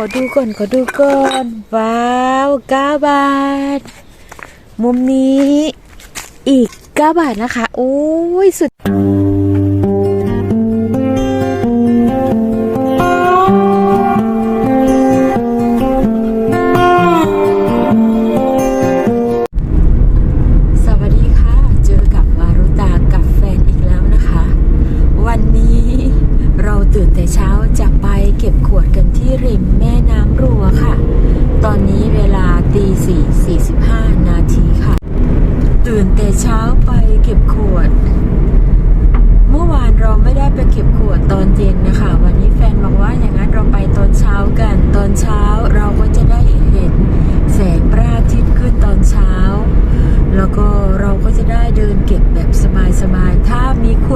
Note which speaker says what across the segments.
Speaker 1: อดูก่อน ขอดูก่อน ว้าวเก้าบาท มุมนี้อีกเก้าบาทนะคะ โอ้ยสุด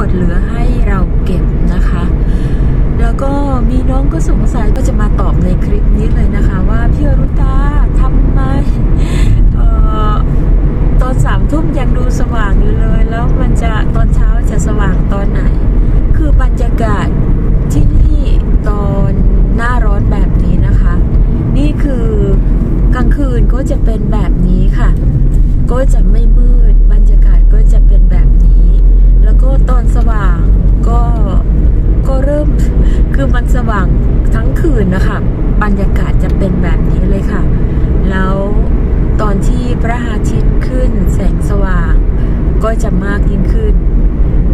Speaker 1: ดเหลือให้เราเก็บนะคะ แล้วก็มีน้องก็สงสัยก็จะมาตอบในคลิปนี้เลยนะคะ ว่าพี่อรุตาทำไมออตอนสามทุ่มยังดูสว่างอยู่เลย แล้วมันจะตอนเช้าจะสว่างตอนไหน คือบรรยากาศที่นี่ตอนหน้าร้อนแบบนี้นะคะ นี่คือกลางคืนก็จะเป็นแบบนี้ค่ะ ก็จะไม่มืดบรรยากาศก็จะเป็นแบบนี้ แล้ว ก็ตอนสว่างก็ก็เริ่มคือมันสว่างทั้งคืนนะคะบรรยากาศจะเป็นแบบนี้เลยค่ะ แล้วตอนที่พระอาทิตย์ขึ้นแสงสว่าง ก็จะมากยิ่งขึ้น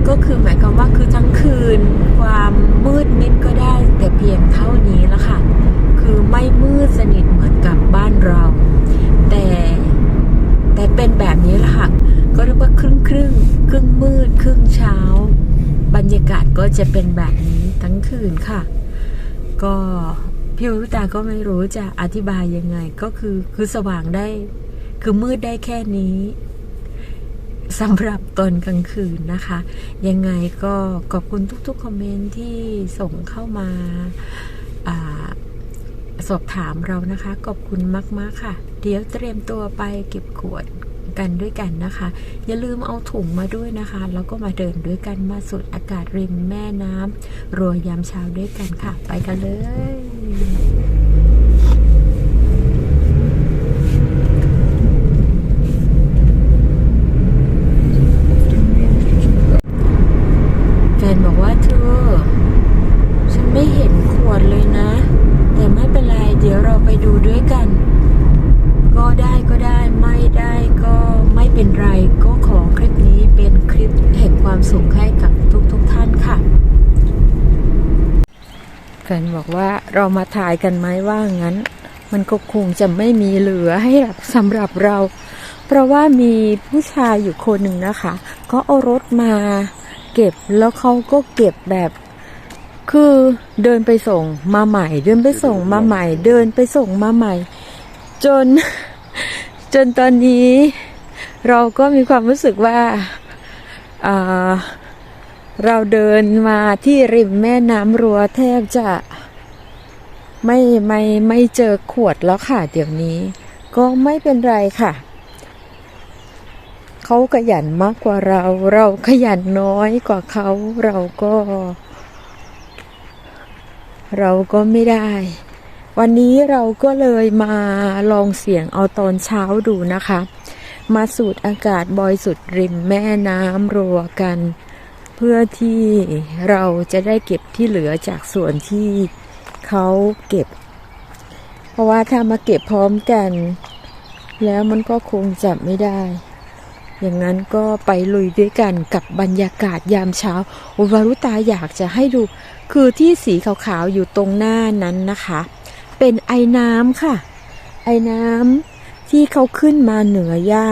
Speaker 1: ก็คือหมายความว่าคือทั้งคืน ความมืดมิดก็ได้แต่เพียงเท่านี้ละค่ะ คือไม่มืดสนิทเหมือนกับบ้านเรา แต่แต่เป็นแบบนี้ละค่ะ ก็เรียกว่าครึ่งครึ่งครึ่งมืดครึ่งเช้า บรรยากาศก็จะเป็นแบบนี้ทั้งคืนค่ะ ก็พี่วรุตาก็ไม่รู้จะอธิบายยังไง ก็คือคือสว่างได้ คือมืดได้แค่นี้สำหรับตอนกลางคืนนะคะ ยังไงก็ขอบคุณทุกๆคอมเมนต์ที่ส่งเข้ามาอาสอบถามเรานะคะ ขอบคุณมาก ๆ ค่ะ เดี๋ยวเตรียมตัวไปเก็บขวด กันด้วยกันนะคะ อย่าลืมเอาถุงมาด้วยนะคะ แล้วก็มาเดินด้วยกันมาสูดอากาศริมแม่น้ำรัวยามเช้าด้วยกันค่ะ ไปกันเลย แฟนบอกว่าเธอ ฉันไม่เห็นขวดเลยนะ แต่ไม่เป็นไร เดี๋ยวเราไปดูด้วยกัน ก็ได้ก็ได้ไม่ได้ก็ไม่เป็นไร ก็ขอคลิปนี้เป็นคลิปแห่งความสุขให้กับทุกๆทท่านค่ะ แฟน บอกว่าเรามาถ่ายกันไหมว่างั้น มันก็คงจะไม่มีเหลือให้สำหรับเรา เพราะว่ามีผู้ชายอยู่คนหนึ่งนะคะก็เอารถมาเก็บแล้วเขาก็เก็บแบบคือเดินไปส่งมาใหม่ เดินไปส่งมาใหม่ เดินไปส่งมาใหม่ จน จนตอนนี้ เราก็มีความรู้สึกว่าเราเดินมาที่ริมแม่น้ำรัวแทบจะ ไม่ไม่ไม่เจอขวดแล้วค่ะเดี๋ยวนี้ ก็ไม่เป็นไรค่ะ เขาขยันมากกว่าเรา เราขยันน้อยกว่าเขาเราก็ เราก็ไม่ได้ วันนี้เราก็เลยมาลองเสียงเอาตอนเช้าดูนะคะ มาสูดอากาศบริสุทธิ์ริมแม่น้ำรัวกัน เพื่อที่เราจะได้เก็บที่เหลือจากส่วนที่ เขาเก็บ เพราะว่าถ้ามาเก็บพร้อมกัน แล้วมันก็คงจับไม่ได้ อย่างนั้นก็ไปลุยด้วยกันกับบรรยากาศยามเช้าโอวารุตาอยากจะให้ดูคือที่สีขาวๆอยู่ตรงหน้านั้นนะคะ เป็นไอ้น้ำค่ะ ไอ้น้ำที่เขาขึ้นมาเหนือหญ้า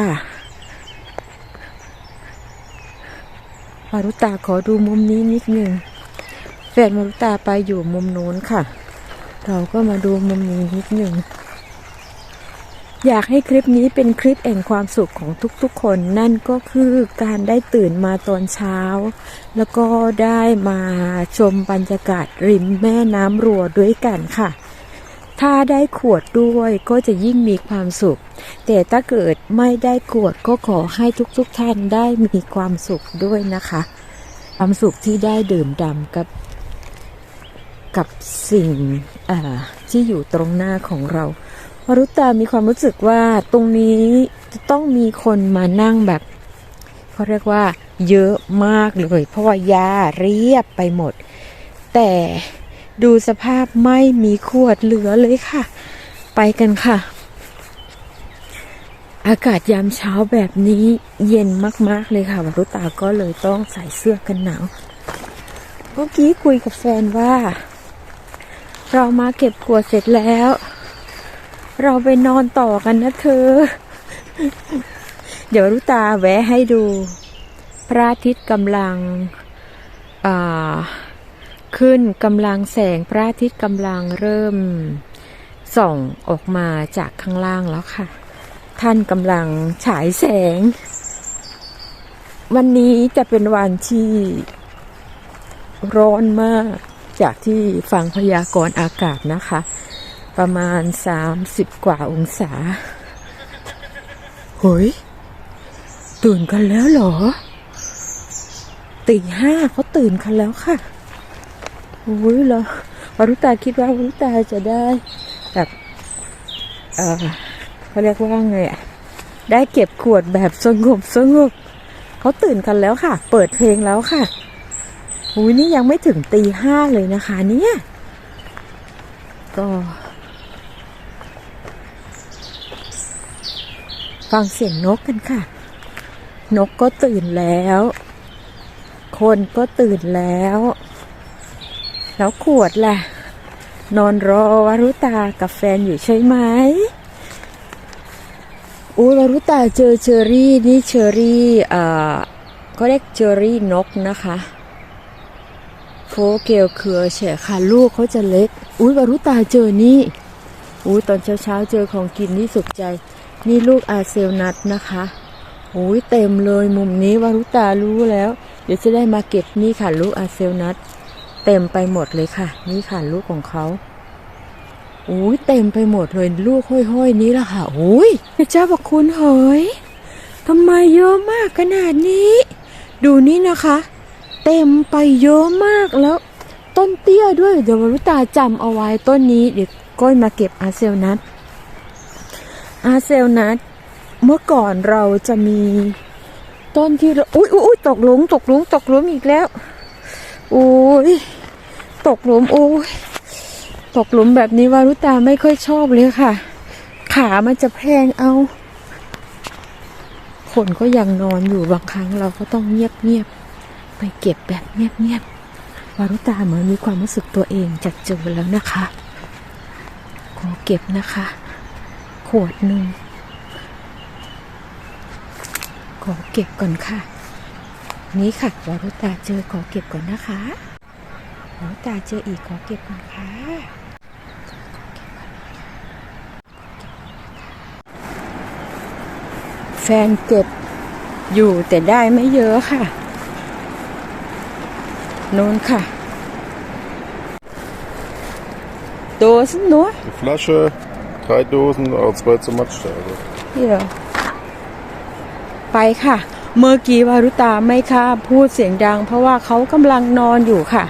Speaker 1: วารุตาขอดูมุมนี้นิดนึงแฟนวารุตาไปอยู่มุมโน้นค่ะ เราก็มาดูมุมนี้นิดหนึ่ง อยากให้คลิปนี้เป็นคลิปแห่งความสุขของทุกๆ คน นั่นก็คือการได้ตื่นมาตอนเช้า แล้วก็ได้มาชมบรรยากาศริมแม่น้ำรัวด้วยกันค่ะถ้าได้ขวดด้วยก็จะยิ่งมีความสุข แต่ถ้าเกิดไม่ได้ขวดก็ขอให้ทุกๆท่านได้มีความสุขด้วยนะคะ ความสุขที่ได้ดื่มด่ำกับ กับสิ่งที่อยู่ตรงหน้าของเราวรุตามีความรู้สึกว่าตรงนี้จะต้องมีคนมานั่งแบบเขาเรียกว่า เยอะมากเลยเพราะว่าหญ้าเรียบไปหมด แต่ดูสภาพไม่มีขวดเหลือเลยค่ะ ไปกันค่ะ อากาศยามเช้าแบบนี้เย็นมาก ๆ เลยค่ะวรุตาก็เลยต้องใส่เสื้อกันหนาวเมื่อกี้คุยกับแฟนว่า เรามาเก็บขวดเสร็จแล้ว เราไปนอนต่อกันนะเธอ เดี๋ยวรุตาแวะให้ดู พระอาทิตย์กำลังขึ้นกำลังแสงพระอาทิตย์กำลังเริ่มส่องออกมาจากข้างล่างแล้วค่ะ ท่านกำลังฉายแสง วันนี้จะเป็นวันที่ร้อนมาก จากที่ฟังพยากรณ์อากาศนะคะ ประมาณ 30 กว่าองศาเฮ้ยตื่นกันแล้วเหรอตีห้าเขาตื่นกันแล้วค่ะอุ้ยเหรอวรุตาคิดว่าวรุตาจะได้แบบเออเขาเรียกว่าไงอะได้เก็บขวดแบบสงบสงบเขาตื่นกันแล้วค่ะ เปิดเพลงแล้วค่ะ อุ้ยนี่ยังไม่ถึงตีห้าเลยนะคะ เนี่ย ก็ ฟังเสียงนกกันค่ะ นกก็ตื่นแล้ว คนก็ตื่นแล้ว แล้วขวดล่ะ นอนรอวรุตากับแฟนอยู่ใช่ไหมอุ้ยวรุตาเจอเชอรี่นี่เชอรี่อ่าก็เรียกเชอรี่นกนะคะ โฟเกลเคือเฉค่ะลูกเขาจะเล็ก อุ้ยวรุตาเจอนี่อุ้ยตอนเช้าเช้าๆเจอของกินนี่สุขใจ นี่ลูกอาเซลนัทนะคะอุ้ยเต็มเลยมุมนี้วรุตารู้แล้ว เดี๋ยวจะได้มาเก็บนี่ค่ะลูกอาเซลนัทเต็มไปหมดเลยค่ะ นี่ค่ะลูกของเขาอุ้ยเต็มไปหมดเลยลูกห้อยๆนี้ละค่ะอุ้ยเจ้าบอกคุณเฮ้ยทำไมเยอะมากขนาดนี้ ดูนี่นะคะ เต็มไปเยอะมากแล้ว ต้นเตี้ยด้วยเดี๋ยววรุตาจำเอาไว้ต้นนี้เดี๋ยวก้อยมาเก็บอาเซลนัทอาเซลนัทเมื่อก่อนเราจะมีต้นที่เราอุ้ยอุ้ยตกหลุมตกหลุมตกหลุมอีกแล้วโอ้ยตกหลุมโอ้ยตกหลุมแบบนี้วารุตาไม่ค่อยชอบเลยค่ะ ขามันจะแพงเอาคนก็ยังนอนอยู่บางครั้งเราก็ต้องเงียบเงียบ ไปเก็บแบบเงียบๆวารุตาเหมือนมีความรู้สึกตัวเองจะเจอแล้วนะคะขอเก็บนะคะ ขวดหนึ่งขอเก็บก่อนค่ะ นี่ค่ะวารุตาเจอขอเก็บก่อนนะคะวารุตาเจออีกขอเก็บก่อนค่ะแฟนเก็บอยู่แต่ได้ไม่เยอะค่ะ นู้นค่ะโดสนนัว
Speaker 2: Eine Flasche, drei Dosen, aber zwei zur Matschstärke.
Speaker 1: เดี๋ยวไปค่ะ เมื่อกี้วารุตาไม่ค่ะพูดเสียงดัง เพราะว่าเขากำลังนอนอยู่ค่ะ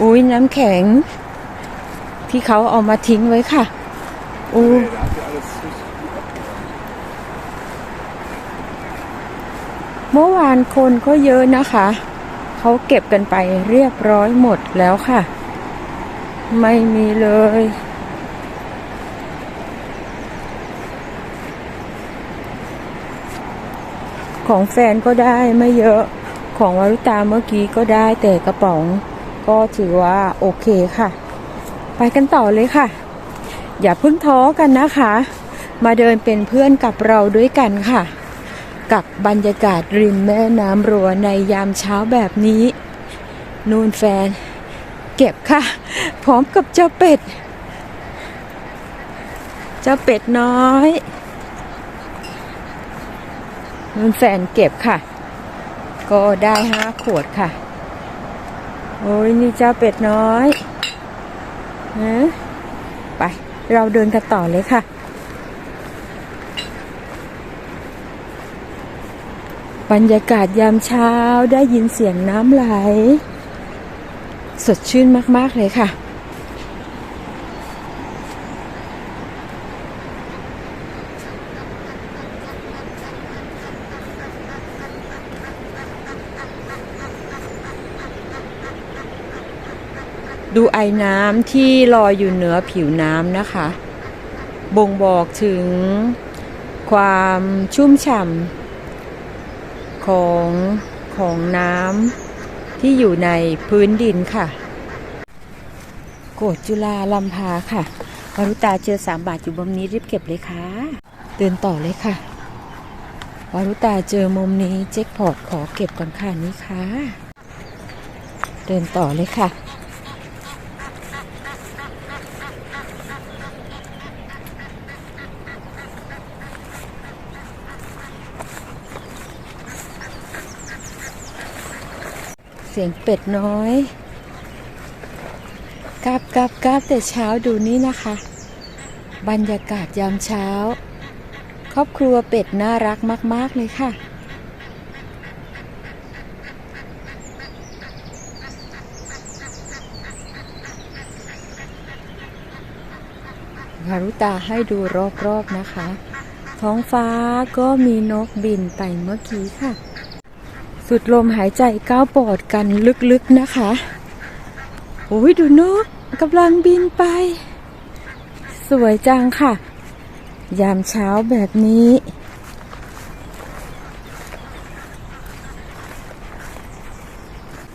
Speaker 1: อุ้ยน้ำแข็ง ที่เขาเอามาทิ้งไว้ค่ะอู้เมื่อวานคนก็เยอะนะคะ เขาเก็บกันไปเรียบร้อยหมดแล้วค่ะ ไม่มีเลย ของแฟนก็ได้ไม่เยอะของวารุตาเมื่อกี้ก็ได้แต่กระป๋องก็ถือว่าโอเคค่ะ ไปกันต่อเลยค่ะ อย่าเพิ่งท้อกันนะคะ มาเดินเป็นเพื่อนกับเราด้วยกันค่ะ กับบรรยากาศริมแม่น้ำรัวในยามเช้าแบบนี้ นูนแฟน เก็บค่ะ พร้อมกับเจ้าเป็ด เจ้าเป็ดน้อยนุ่นแฟนเก็บค่ะ ก็ได้ห้าขวดค่ะ โอ้ยนี่เจ้าเป็ดน้อยนะไป เราเดินกันต่อเลยค่ะ บรรยากาศยามเช้าได้ยินเสียงน้ำไหล สดชื่นมาก ๆ เลยค่ะ ดูไอ้น้ำที่ลอยอยู่เหนือผิวน้ำนะคะ บ่งบอกถึงความชุ่มฉ่ำ ของของน้ำที่อยู่ในพื้นดินค่ะ โกดจุลาลำพาค่ะวารุตาเจอสามบาทอยู่มุมนี้รีบเก็บเลยค่ะ เดินต่อเลยค่ะวารุตาเจอมุมนี้เจ็คพอร์ตขอเก็บก่อนค่ะนี่ค่ะ เดินต่อเลยค่ะ สียงเป็ดน้อยกราบกราบกราบแต่เช้าดูนี่นะคะ บรรยากาศยามเช้า ครอบครัวเป็ดน่ารักมาก ๆ เลยค่ะฮารุตาให้ดูรอบ ๆ นะคะ ท้องฟ้าก็มีนกบินไปเมื่อกี้ค่ะ สุดลมหายใจก้าวปอดกันลึกๆนะคะโอ้ยดูนกกำลังบินไป สวยจังค่ะ ยามเช้าแบบนี้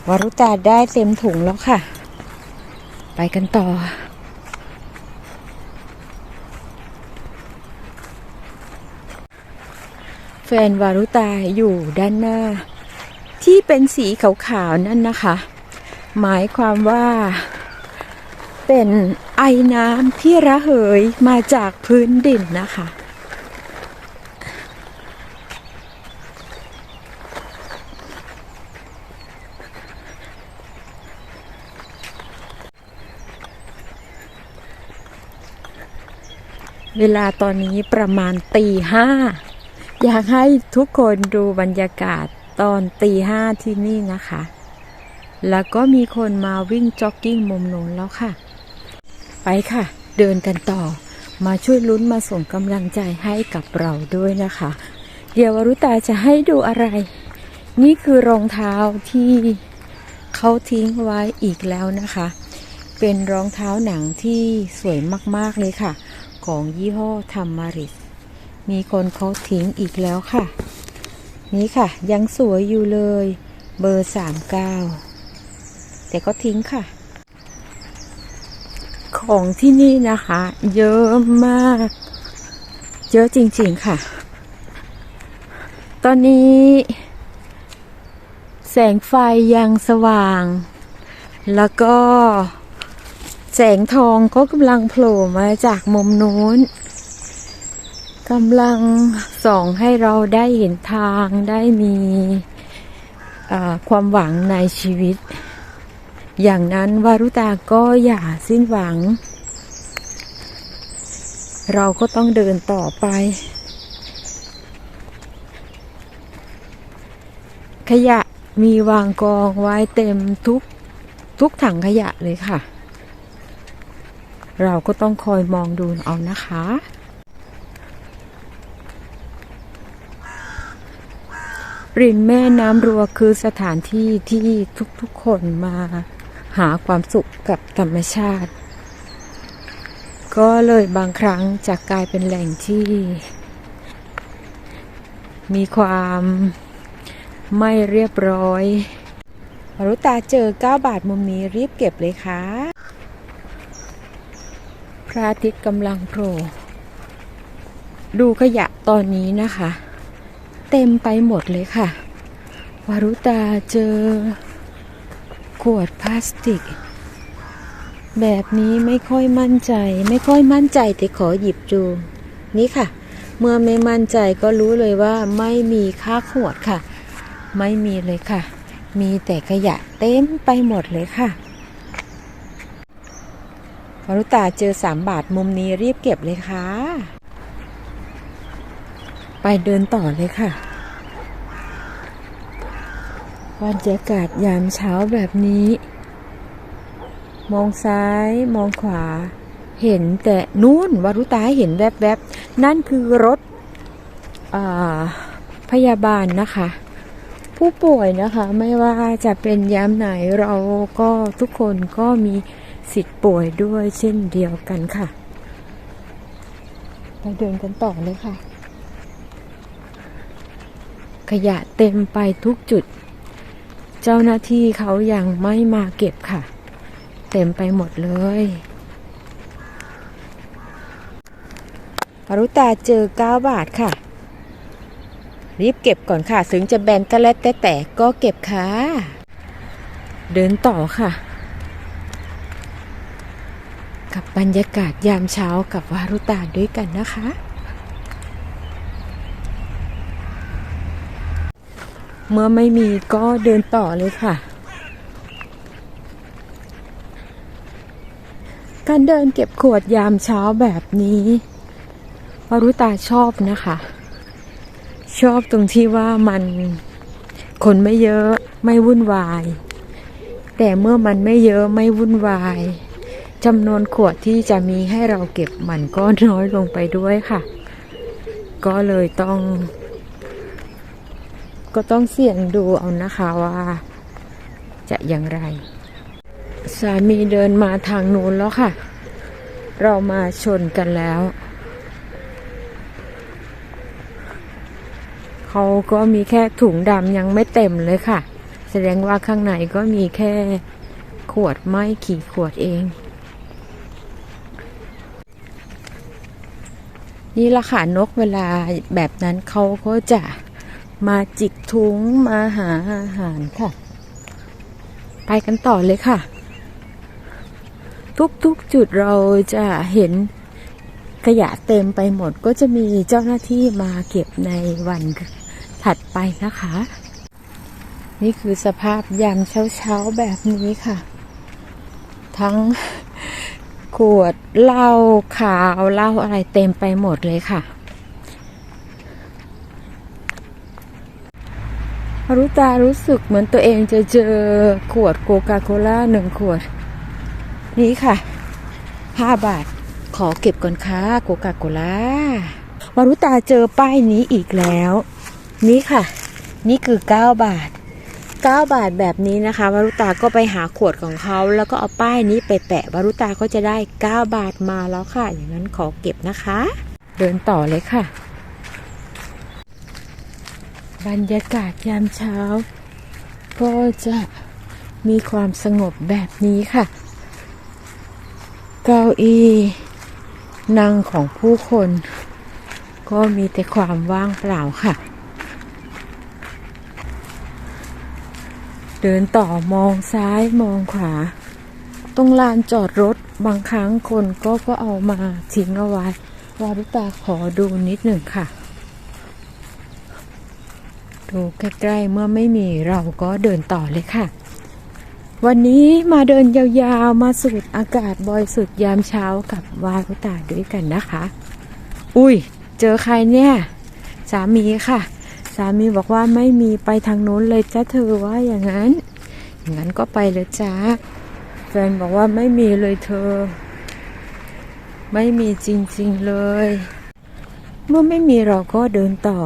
Speaker 1: วารุตาได้เต็มถุงแล้วค่ะ ไปกันต่อแฟนวารุตาอยู่ด้านหน้า ที่เป็นสีขาวๆนั่นนะคะ หมายความว่า เป็นไอน้ำที่ระเหยมาจากพื้นดินนะคะ เวลาตอนนี้ประมาณตีห้าอยากให้ทุกคนดูบรรยากาศ ตอนตีห้าที่นี่นะคะ แล้วก็มีคนมาวิ่งจ็อกกิ้งมุมน้นแล้วค่ะ ไปค่ะ เดินกันต่อ มาช่วยลุ้นมาส่งกำลังใจให้กับเราด้วยนะคะ เดี๋ยววรุตาจะให้ดูอะไร นี่คือรองเท้าที่เขาทิ้งไว้อีกแล้วนะคะ เป็นรองเท้าหนังที่สวยมากๆเลยค่ะ ของยี่ห้อทัมมาริสมีคนเขาทิ้งอีกแล้วค่ะ นี่ค่ะ ยังสวยอยู่เลย เบอร์สามเก้าแต่ก็ทิ้งค่ะ ของที่นี่นะคะ เยอะมาก เยอะจริงๆค่ะ ตอนนี้ แสงไฟยังสว่าง แล้วก็แสงทองก็กำลังโผล่มาจากมุมนู้น กำลังส่องให้เราได้เห็นทางได้มีความหวังในชีวิต อย่างนั้นวารุตาก็อย่าสิ้นหวัง เราก็ต้องเดินต่อไป ขยะมีวางกองไว้เต็มทุกทุกถังขยะเลยค่ะ เราก็ต้องคอยมองดูเอานะคะ ริมแม่น้ำรัวคือสถานที่ที่ทุกๆคนมาหาความสุขกับธรรมชาติ ก็เลยบางครั้งจะกลายเป็นแหล่งที่ มีความไม่เรียบร้อยรุตาเจอ 9 บาทมุมนี้รีบเก็บเลยค่ะ พระอาทิตย์กำลังโผล่ดูขยะตอนนี้นะคะ เต็มไปหมดเลยค่ะ วารุตาเจอ ขวดพลาสติก แบบนี้ไม่ค่อยมั่นใจ ไม่ค่อยมั่นใจแต่ขอหยิบดู นี่ค่ะ เมื่อไม่มั่นใจก็รู้เลยว่าไม่มีค่าขวดค่ะ ไม่มีเลยค่ะ มีแต่ขยะเต็มไปหมดเลยค่ะวารุตาเจอสามบาทมุมนี้รีบเก็บเลยค่ะ ไปเดินต่อเลยค่ะบรรยากาศยามเช้าแบบนี้ มองซ้ายมองขวา เห็นแต่นู่นวารุตาเห็นแวบๆ นั่นคือรถอพยาบาลนะคะ ผู้ป่วยนะคะไม่ว่าจะเป็นยามไหนเราก็ทุกคนก็มีสิทธิ์ป่วยด้วยเช่นเดียวกันค่ะไปเดินกันต่อเลยค่ะ ขยะเต็มไปทุกจุด เจ้าหน้าที่เขายังไม่มาเก็บค่ะ เต็มไปหมดเลยปารุตาเจอ 9 บาทค่ะ รีบเก็บก่อนค่ะ ถึงจะแบนก็แล้วแต่แต่ก็เก็บค่ะ เดินต่อค่ะ กับบรรยากาศยามเช้ากับวารุตาด้วยกันนะคะ เมื่อไม่มีก็เดินต่อเลยค่ะ การเดินเก็บขวดยามเช้าแบบนี้วรุตาชอบนะคะ ชอบตรงที่ว่ามันคนไม่เยอะไม่วุ่นวาย แต่เมื่อมันไม่เยอะไม่วุ่นวายจำนวนขวดที่จะมีให้เราเก็บมันก็น้อยลงไปด้วยค่ะ ก็เลยต้อง ก็ต้องเสี่ยงดูเอานะคะว่าจะอย่างไร สามีเดินมาทางนู้นแล้วค่ะ เรามาชนกันแล้ว เขาก็มีแค่ถุงดำยังไม่เต็มเลยค่ะ แสดงว่าข้างในก็มีแค่ขวดไม่กี่ขวดเอง นี่ละค่ะนกเวลาแบบนั้นเขาก็จะ มาจิกถุงมาหาอาหารค่ะ ไปกันต่อเลยค่ะ ทุกๆจุดเราจะเห็นขยะเต็มไปหมดก็จะมีเจ้าหน้าที่มาเก็บในวันถัดไปนะคะ นี่คือสภาพยามเช้าๆแบบนี้ค่ะ ทั้งขวดเหล้าขาวเหล้าอะไรเต็มไปหมดเลยค่ะารุตารู้สึกเหมือนตัวเองจะเจอขวดโคคาโคล่าหนึ่งขวด นี่ค่ะห้าบาท ขอเก็บก่อนค่ะโคคาโคล่าวารุตาเจอป้ายนี้อีกแล้ว นี่ค่ะ นี่คือ 9 บาท 9 บาทแบบนี้นะคะวารุตาก็ไปหาขวดของเขาแล้วก็เอาป้ายนี้ไปแปะวารุตาก็จะได้ 9 บาทมาแล้วค่ะ อย่างนั้นขอเก็บนะคะ เดินต่อเลยค่ะ บรรยากาศยามเช้า ก็จะมีความสงบแบบนี้ค่ะ เก้าอี้นั่งของผู้คน ก็มีแต่ความว่างเปล่าค่ะ เดินต่อมองซ้ายมองขวา ตรงลานจอดรถบางครั้งคนก็ก็เอามาทิ้งเอาไว้วารุตาขอดูนิดหนึ่งค่ะ ดูใกล้ๆเมื่อไม่มีเราก็เดินต่อเลยค่ะ วันนี้มาเดินยาวๆมาสูดอากาศบริสุทธิ์ยามเช้ากับวารุตาด้วยกันนะคะ อุ้ย เจอใครเนี่ย สามีค่ะ สามีบอกว่าไม่มีไปทางนู้นเลยจ้าเธอว่าอย่างนั้น อย่างนั้นก็ไปเลยจ้าแฟนบอกว่าไม่มีเลยเธอ ไม่มีจริงๆเลย เมื่อไม่มีเราก็เดินต่อ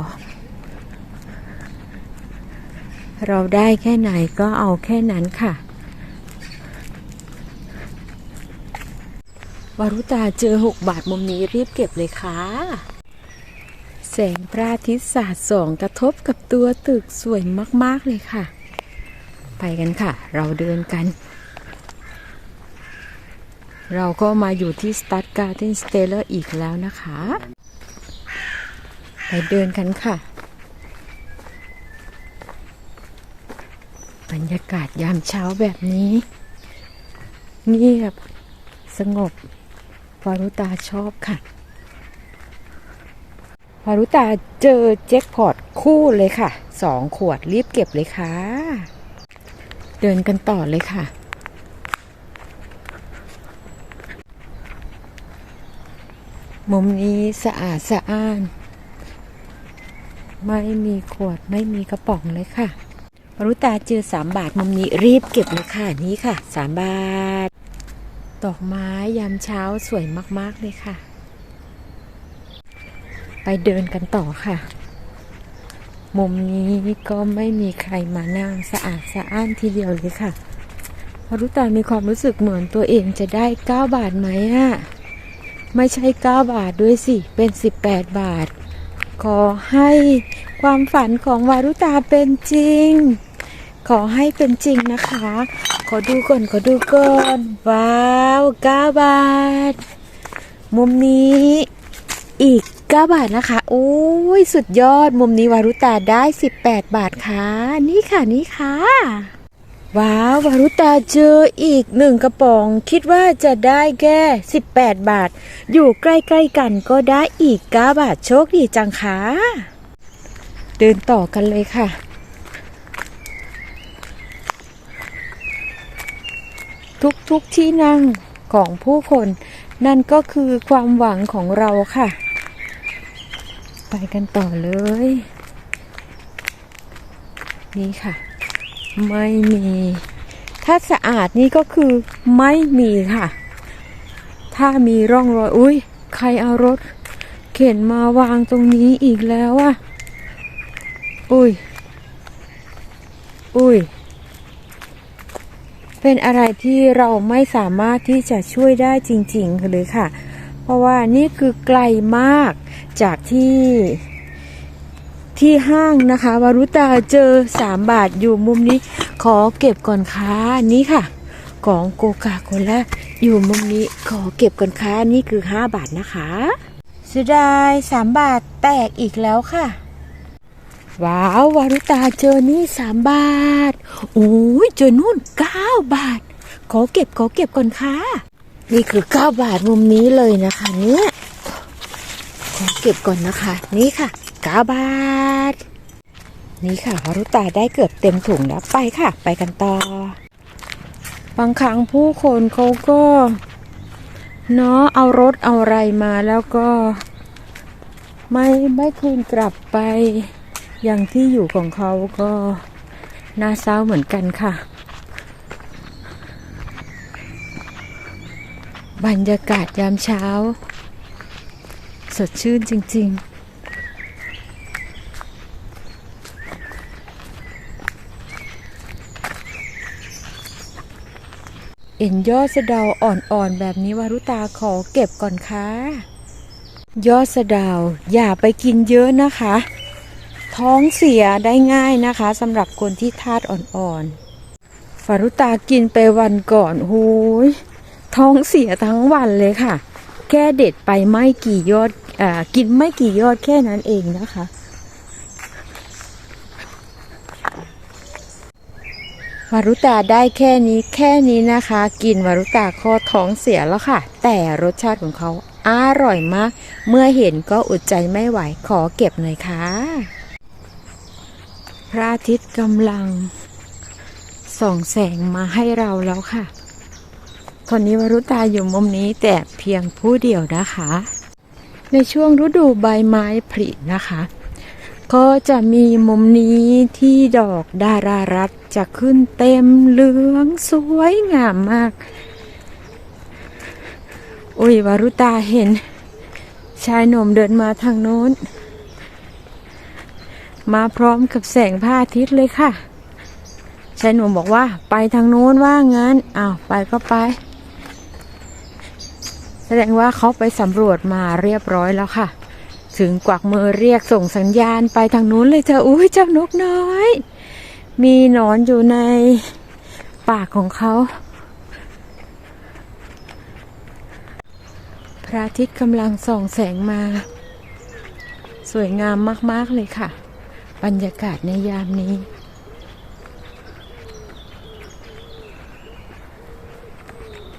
Speaker 1: เราได้แค่ไหนก็เอาแค่นั้นค่ะวารุตาเจอหกบาทมุมนี้รีบเก็บเลยค่ะ แสงพระอาทิตย์สาดส่องกระทบกับตัวตึกสวยมาก ๆ เลยค่ะ ไปกันค่ะ เราเดินกัน เราก็มาอยู่ที่ Start Garden s t e l l e r อีกแล้วนะคะ ไปเดินกันค่ะ รรยากาศยามเช้าแบบนี้เงียบสงบวารุตาชอบค่ะวารุตาเจอแจ็คพอตคู่เลยค่ะสองขวดรีบเก็บเลยค่ะ เดินกันต่อเลยค่ะ มุมนี้สะอาดสะอ้าน ไม่มีขวดไม่มีกระป๋องเลยค่ะ วรุตาเจอสามบาทมุมนี้รีบเก็บเลยค่ะนี่ค่ะสามบาท ดอกไม้ยามเช้าสวยมากๆเลยค่ะ ไปเดินกันต่อค่ะ มุมนี้ก็ไม่มีใครมานั่งสะอาดสะอ้านทีเดียวเลยค่ะพรุตามีความรู้สึกเหมือนตัวเองจะได้ 9 บาทไหมอะไม่ใช่ 9 บาทด้วยสิ เป็น 18 บาท ขอให้ความฝันของวารุตาเป็นจริง ขอให้เป็นจริงนะคะ ขอดูก่อนขอดูก่อนว้าว9บาท มุมนี้อีก9บาทนะคะโอ้ยสุดยอดมุมนี้วารุตาได้18บาทค่ะ นี่ค่ะนี่ค่ะว้าววารุตาเจออีกหนึ่งกระป๋อง คิดว่าจะได้แค่18 บาท อยู่ใกล้ๆกันก็ได้อีก9บาทโชคดีจังค่ะ เดินต่อกันเลยค่ะ ทุกทุกๆที่นั่งของผู้คน นั่นก็คือความหวังของเราค่ะ ไปกันต่อเลย นี่ค่ะ ไม่มี ถ้าสะอาดนี่ก็คือไม่มีค่ะ ถ้ามีร่องรอยอุ้ยใครเอารถ เข็นมาวางตรงนี้อีกแล้วอะอุ้ยอุ้ย เป็นอะไรที่เราไม่สามารถที่จะช่วยได้จริง ๆ เลยค่ะ เพราะว่านี่คือไกลมากจากที่ที่ห้างนะคะวารุตาเจอ 3 บาทอยู่มุมนี้ขอเก็บก่อนค่ะนี่ค่ะ ของโกกาโคล่าอยู่มุมนี้ขอเก็บก่อนค่ะนี่คือ 5 บาทนะคะเสียดาย3บาทแตกอีกแล้วค่ะ ว้าววารุตาเจอนี่สามบาท โอ้ยเจอนู่นเก้าบาท ขอเก็บขอเก็บก่อนค่ะ นี่คือเก้าบาทมุมนี้เลยนะคะเนี่ยขอเก็บก่อนนะคะ นี่ค่ะเก้าบาท นี่ค่ะวารุตาได้เกือบเต็มถุงแล้วไปค่ะ ไปกันต่อ บางครั้งผู้คนเขาก็เนาะเอารถเอาอะไรมาแล้วก็ ไม่ไม่คืนกลับไป ย่างที่อยู่ของเขาก็น่าเศร้าเหมือนกันค่ะ บรรยากาศยามเช้า สดชื่นจริง ๆเอ็นยอดสะเดาอ่อนๆแบบนี้วารุตาขอเก็บก่อนค่ะ ยอดสะเดาวอย่าไปกินเยอะนะคะ ท้องเสียได้ง่ายนะคะสำหรับคนที่ธาตุอ่อนๆฟารุตากินไปวันก่อนหูยท้องเสียทั้งวันเลยค่ะ แค่เด็ดไปไม่กี่ยอดอกินไม่กี่ยอดแค่นั้นเองนะคะวารุตาได้แค่นี้แค่นี้นะคะ กินวารุตาข้อท้องเสียแล้วค่ะ แต่รสชาติของเขาอร่อยมาก เมื่อเห็นก็อดใจไม่ไหวขอเก็บหน่อยค่ะ ระอาทิตย์กำลังส่องแสงมาให้เราแล้วค่ะ ตอนนี้วรุตาอยู่มุมนี้แต่เพียงผู้เดียวนะคะ ในช่วงฤดูใบไม้ผลินะคะ ก็จะมีมุมนี้ที่ดอกดารารัตจะขึ้นเต็มเหลืองสวยงามมาก อุ้ยวรุตาเห็น ชายหนุ่มเดินมาทางโน้น มาพร้อมกับแสงพระอาทิตย์เลยค่ะชายหนุ่มบอกว่า ไปทางโน้นว่างั้นอ้าวไปก็ไป แสดงว่าเขาไปสำรวจมาเรียบร้อยแล้วค่ะ ถึงกวักมือเรียกส่งสัญญาณไปทางนู้นเลยเธออุ้ยเจ้านกน้อย มีหนอนอยู่ในปากของเขา พระอาทิตย์กำลังส่องแสงมา สวยงามมาก ๆ เลยค่ะ บรรยากาศในยามนี้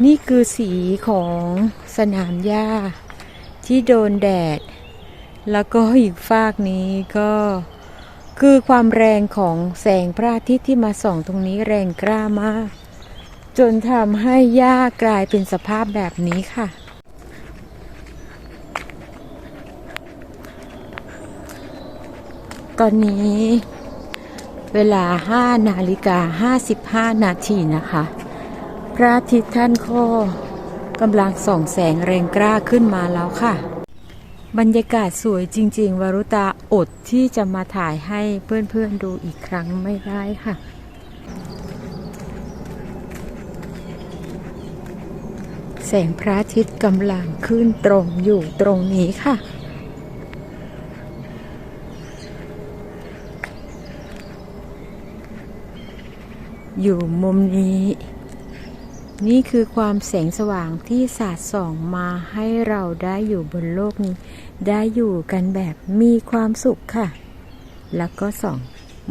Speaker 1: นี่คือสีของสนามหญ้า ที่โดนแดด แล้วก็อีกฟากนี้ก็คือความแรงของแสงพระอาทิตย์ที่มาส่องตรงนี้แรงกล้ามาก จนทำให้หญ้ากลายเป็นสภาพแบบนี้ค่ะ ตอนนี้เวลา5นาฬิกา55 นาทีนะคะ พระอาทิตย์ท่านก็กำลังส่องแสงแรงกล้าขึ้นมาแล้วค่ะ บรรยากาศสวยจริง ๆ วรุตาอดที่จะมาถ่ายให้เพื่อนๆดูอีกครั้งไม่ได้ค่ะแสงพระอาทิตย์กำลังขึ้นตรงอยู่ตรงนี้ค่ะ อยู่มุมนี้ นี่คือความแสงสว่างที่สาดส่องมาให้เราได้อยู่บนโลกนี้ ได้อยู่กันแบบมีความสุขค่ะ แล้วก็ส่อง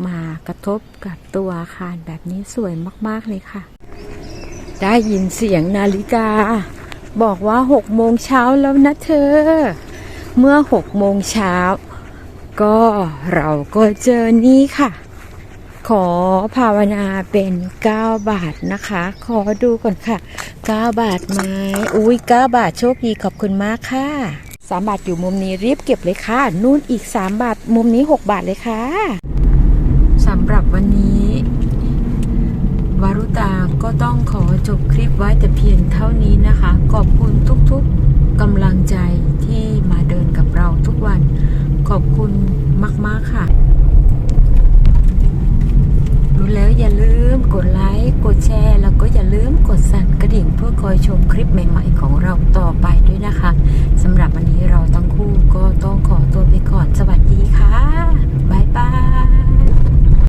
Speaker 1: มากระทบกับตัวอาคารแบบนี้สวยมากๆเลยค่ะ ได้ยินเสียงนาฬิกา บอกว่าหกโมงเช้าแล้วนะเธอ เมื่อหกโมงเช้าก็เราก็เจอนี่ค่ะ ขอภาวนาเป็น 9 บาทนะคะ ขอดูก่อนค่ะ 9 บาทไหมอุ้ย9บาทโชคดีขอบคุณมากค่ะ3บาทอยู่มุมนี้รีบเก็บเลยค่ะ นู่นอีก 3 บาท มุมนี้ 6 บาทเลยค่ะสำหรับวันนี้ วารุตาก็ต้องขอจบคลิปไว้แต่เพียงเท่านี้นะคะ ขอบคุณทุกๆกำลังใจที่มาเดินกับเราทุกวัน ขอบคุณมาก ๆ ค่ะ แล้วอย่าลืมกดไลค์กดแชร์ แล้วก็อย่าลืมกดสั่นกระดิ่งเพื่อคอยชมคลิปใหม่ ๆ ของเราต่อไปด้วยนะคะสำหรับวันนี้เราทั้งคู่ก็ต้องขอตัวไปก่อนสวัสดีค่ะบ๊ายบาย